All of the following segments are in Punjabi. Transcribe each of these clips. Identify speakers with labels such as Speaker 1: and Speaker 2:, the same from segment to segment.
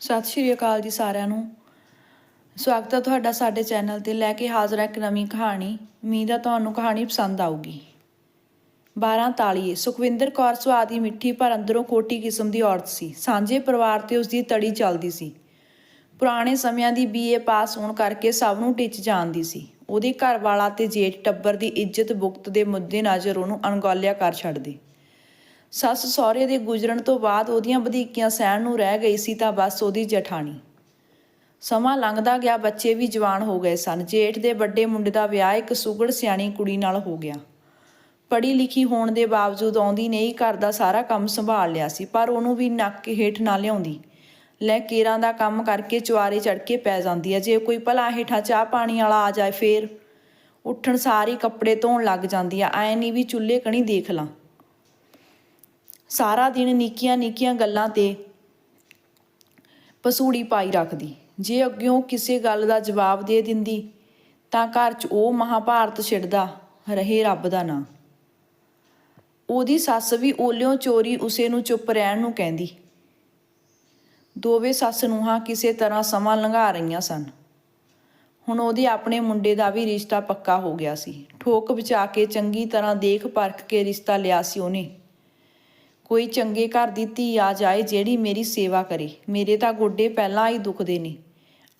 Speaker 1: ਸਤਿ ਸ਼੍ਰੀ ਅਕਾਲ ਜੀ ਸਾਰਿਆਂ ਨੂੰ। ਸਵਾਗਤ ਹੈ ਤੁਹਾਡਾ ਸਾਡੇ ਚੈਨਲ ਤੇ ਲੈ ਕੇ ਹਾਜ਼ਰ ਹਾਂ ਇੱਕ ਨਵੀਂ ਕਹਾਣੀ। ਉਮੀਦ ਹੈ ਤੁਹਾਨੂੰ ਕਹਾਣੀ ਪਸੰਦ ਆਊਗੀ। 12 ਤਾਲੀਏ ਸੁਖਵਿੰਦਰ ਕੌਰ ਸੁਆਦੀ ਮਿੱਠੀ ਪਰ ਅੰਦਰੋਂ ਕੋਟੀ ਕਿਸਮ ਦੀ ਔਰਤ ਸੀ। ਸਾਂਝੇ ਪਰਿਵਾਰ ਤੇ ਉਸ ਦੀ ਤੜੀ ਚੱਲਦੀ ਸੀ। ਪੁਰਾਣੇ ਸਮਿਆਂ ਦੀ ਬੀਏ ਪਾਸ ਹੋਣ ਕਰਕੇ ਸਭ ਨੂੰ ਟਿੱਚ ਜਾਣਦੀ ਸੀ। ਉਹਦੇ ਘਰ ਵਾਲਾ ਤੇ ਜੇਠ ਟੱਬਰ ਦੀ ਇੱਜ਼ਤ ਬੁਕਤ ਦੇ ਮੁੱਦੇ ਨਜ਼ਰ ਉਹਨੂੰ ਅਣਗੌਲਿਆ ਕਰ ਛੱਡਦੇ। ਸੱਸ ਸਹੁਰੇ ਦੇ ਗੁਜ਼ਰਨ ਤੋਂ ਬਾਅਦ ਉਹਦੀਆਂ ਵਧੀਕੀਆਂ ਸਹਿਣ ਨੂੰ ਰਹਿ ਗਈ ਸੀ ਤਾਂ ਬਸ ਉਹਦੀ ਜਠਾਣੀ। ਸਮਾਂ ਲੰਘਦਾ ਗਿਆ, ਬੱਚੇ ਵੀ ਜਵਾਨ ਹੋ ਗਏ ਸਨ। ਜੇਠ ਦੇ ਵੱਡੇ ਮੁੰਡੇ ਦਾ ਵਿਆਹ ਇੱਕ ਸੁਗੜ ਸਿਆਣੀ ਕੁੜੀ ਨਾਲ ਹੋ ਗਿਆ। ਪੜ੍ਹੀ ਲਿਖੀ ਹੋਣ ਦੇ ਬਾਵਜੂਦ ਆਉਂਦੀ ਨੇ ਹੀ ਘਰ ਦਾ ਸਾਰਾ ਕੰਮ ਸੰਭਾਲ ਲਿਆ ਸੀ, ਪਰ ਉਹਨੂੰ ਵੀ ਨੱਕ ਹੇਠ ਨਾ ਲਿਆਉਂਦੀ। ਲੈ ਕੇਰਾਂ ਦਾ ਕੰਮ ਕਰਕੇ ਚੁਆਰੇ ਚੜ ਕੇ ਪੈ ਜਾਂਦੀ ਹੈ। ਜੇ ਕੋਈ ਭਲਾ ਹੇਠਾਂ ਚਾਹ ਪਾਣੀ ਵਾਲਾ ਆ ਜਾਏ ਫੇਰ। ਉੱਠਣ ਸਾਰੀ ਕੱਪੜੇ ਧੋਣ ਲੱਗ ਜਾਂਦੀ ਆ ਐ ਨਹੀਂ ਵੀ ਚੁੱਲ੍ਹੇ ਕਣੀ ਦੇਖ ਲਾਂ। ਸਾਰਾ ਦਿਨ ਨਿੱਕੀਆਂ ਨਿੱਕੀਆਂ ਗੱਲਾਂ ਤੇ ਪਸੂੜੀ ਪਾਈ ਰੱਖਦੀ। ਜੇ ਅੱਗਿਓਂ ਕਿਸੇ ਗੱਲ ਦਾ ਜਵਾਬ ਦੇ ਦਿੰਦੀ, ਤਾਂ ਘਰ 'ਚ ਉਹ ਮਹਾਭਾਰਤ ਛਿੜਦਾ, ਰਹੇ ਰੱਬ ਦਾ ਨਾਂ। ਉਹਦੀ ਸੱਸ ਵੀ ਓਲਿਓ ਚੋਰੀ ਉਸੇ ਨੂੰ ਚੁੱਪ ਰਹਿਣ ਨੂੰ ਕਹਿੰਦੀ। ਦੋਵੇਂ ਸੱਸ ਨੂੰਹਾਂ ਕਿਸੇ ਤਰ੍ਹਾਂ ਸਮਾਂ ਲੰਘਾ ਰਹੀਆਂ ਸਨ। ਹੁਣ ਉਹਦੇ ਆਪਣੇ ਮੁੰਡੇ ਦਾ ਵੀ ਰਿਸ਼ਤਾ ਪੱਕਾ ਹੋ ਗਿਆ ਸੀ। ਠੋਕ ਬਚਾ ਕੇ ਚੰਗੀ ਤਰ੍ਹਾਂ ਦੇਖ ਪਰਖ ਕੇ ਰਿਸ਼ਤਾ ਲਿਆ ਸੀ ਉਹਨੇ। ਕੋਈ ਚੰਗੇ ਘਰ ਦੀ ਧੀ ਆ ਜਾਏ ਜਿਹੜੀ ਮੇਰੀ ਸੇਵਾ ਕਰੇ। ਮੇਰੇ ਤਾਂ ਗੋਡੇ ਪਹਿਲਾਂ ਹੀ ਦੁਖਦੇ ਨੇ।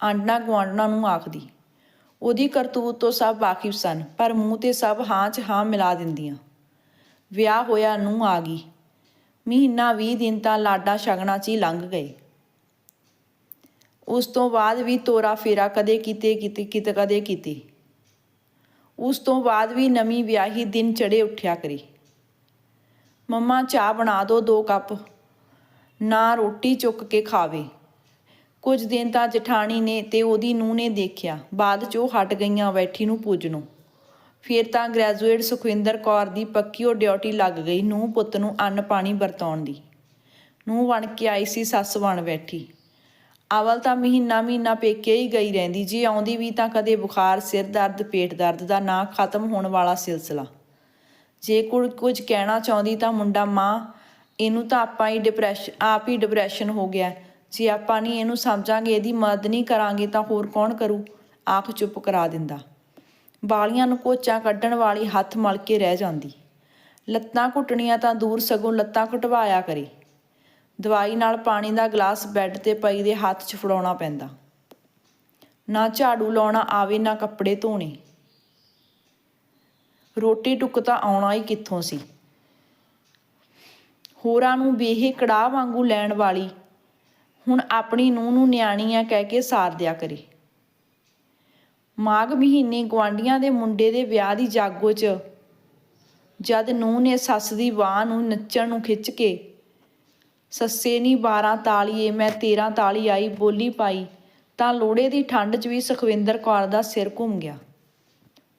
Speaker 1: ਆਂਡਣਾ ਗੁਆਂਢਣਾ ਨੂੰ ਆਖਦੀ, ਉਹਦੀ ਕਰਤੂਤ ਤੋਂ ਸਭ ਵਾਕਿਫ ਸਨ, ਪਰ ਮੂੰਹ ਤੇ ਸਭ ਹਾਂ 'ਚ ਹਾਂ ਮਿਲਾ ਦਿੰਦੀਆਂ। ਵਿਆਹ ਹੋਇਆ ਨੂੰ ਆ ਗਈ। ਮਹੀਨਾ 20 ਦਿਨ ਤਾਂ ਲਾਡਾ ਸ਼ਗਨਾ 'ਚ ਹੀ ਲੰਘ ਗਏ। ਉਸ ਤੋਂ ਬਾਅਦ ਵੀ ਤੋਰਾ ਫੇਰਾ ਕਦੇ ਕਿਤੇ ਕਿਤੇ ਕਿਤੇ, ਕਦੇ ਕਿਤੇ। ਉਸ ਤੋਂ ਬਾਅਦ ਵੀ ਨਵੀਂ ਵਿਆਹੀ ਦਿਨ ਚੜੇ ਉੱਠਿਆ ਕਰੀ। ਮੰਮਾ, ਚਾਹ ਬਣਾ ਦਿਓ ਦੋ ਕੱਪ। ਨਾ ਰੋਟੀ ਚੁੱਕ ਕੇ ਖਾਵੇ। ਕੁਝ ਦਿਨ ਤਾਂ ਜਠਾਣੀ ਨੇ ਤੇ ਉਹਦੀ ਨੂੰਹ ਨੇ ਦੇਖਿਆ। ਬਾਅਦ ਚ ਉਹ ਹਟ ਗਈਆਂ ਬੈਠੀ ਨੂੰ ਪੂਜਣੋਂ ਫਿਰ ਤਾਂ ਗ੍ਰੈਜੂਏਟ ਸੁਖਵਿੰਦਰ ਕੌਰ ਦੀ ਪੱਕੀ ਉਹ ਡਿਊਟੀ ਲੱਗ ਗਈ ਨੂੰਹ ਪੁੱਤ ਨੂੰ ਅੰਨ ਪਾਣੀ ਵਰਤਾਉਣ ਦੀ। ਨੂੰਹ ਬਣ ਕੇ ਆਈ ਸੀ ਸੱਸ ਬਣ ਬੈਠੀ। ਅਵਲ ਤਾਂ ਮਹੀਨਾ ਮਹੀਨਾ ਪੇਕੇ ਹੀ ਗਈ ਰਹਿੰਦੀ ਜੀ। ਆਉਂਦੀ ਵੀ ਤਾਂ ਕਦੇ ਬੁਖਾਰ, ਸਿਰ ਦਰਦ, ਪੇਟ ਦਰਦ ਦਾ ਨਾ ਖਤਮ ਹੋਣ ਵਾਲਾ ਸਿਲਸਿਲਾ। ਜੇ ਕੋਈ ਕੁਝ ਕਹਿਣਾ ਚਾਹੁੰਦੀ ਤਾਂ ਮੁੰਡਾ ਮਾਂ, ਇਹਨੂੰ ਤਾਂ ਆਪਾਂ ਹੀ ਡਿਪਰੈਸ਼ਨ ਆਪ ਹੀ ਡਿਪਰੈਸ਼ਨ ਹੋ ਗਿਆ। ਜੇ ਆਪਾਂ ਨਹੀਂ ਇਹਨੂੰ ਸਮਝਾਂਗੇ, ਇਹਦੀ ਮਦਦ ਨਹੀਂ ਕਰਾਂਗੇ ਤਾਂ ਹੋਰ ਕੌਣ ਕਰੂ? ਆਖ ਚੁੱਪ ਕਰਾ ਦਿੰਦਾ। ਬਾਲੀਆਂ ਨੂੰ ਕੋਚਾਂ ਕੱਢਣ ਵਾਲੀ ਹੱਥ ਮਲ ਕੇ ਰਹਿ ਜਾਂਦੀ। ਲੱਤਾਂ ਘੁੱਟਣੀਆਂ ਤਾਂ ਦੂਰ ਸਗੋਂ ਲੱਤਾਂ ਘਟਵਾਇਆ ਕਰੇ। ਦਵਾਈ ਨਾਲ ਪਾਣੀ ਦਾ ਗਲਾਸ ਬੈੱਡ ਤੇ ਪਈ ਦੇ ਹੱਥ 'ਚ ਫੜਾਉਣਾ ਪੈਂਦਾ। ਨਾ ਝਾੜੂ ਲਾਉਣਾ ਆਵੇ, ਨਾ ਕੱਪੜੇ ਧੋਣੇ। ਰੋਟੀ ਟੁੱਕ ਤਾਂ ਆਉਣਾ ਹੀ ਕਿੱਥੋਂ ਸੀ? ਹੋਰਾਂ ਨੂੰ ਬੇਹੇ ਕੜਾਹ ਵਾਂਗੂ ਲੈਣ ਵਾਲੀ ਹੁਣ ਆਪਣੀ ਨੂੰਹ ਨੂੰ ਨਿਆਣੀ ਆ ਕਹਿ ਕੇ ਸਾਰ ਦਿਆ ਕਰੇ। ਮਾਘ ਮਹੀਨੇ ਗਵਾਂਡੀਆਂ ਦੇ ਮੁੰਡੇ ਦੇ ਵਿਆਹ ਦੀ ਜਾਗੋ 'ਚ ਜਦ ਨੂੰਹ ਨੇ ਸੱਸ ਦੀ ਬਾਹ ਨੂੰ ਨੱਚਣ ਨੂੰ ਖਿੱਚ ਕੇ, ਸੱਸੇ ਨੀ 12 ਤਾਲੀਏ, ਮੈਂ 13 ਤਾਲੀ ਆਈ ਬੋਲੀ ਪਾਈ ਤਾਂ ਲੋੜੇ ਦੀ ਠੰਡ 'ਚ ਵੀ ਸੁਖਵਿੰਦਰ ਕੌਰ ਦਾ ਸਿਰ ਘੁੰਮ ਗਿਆ।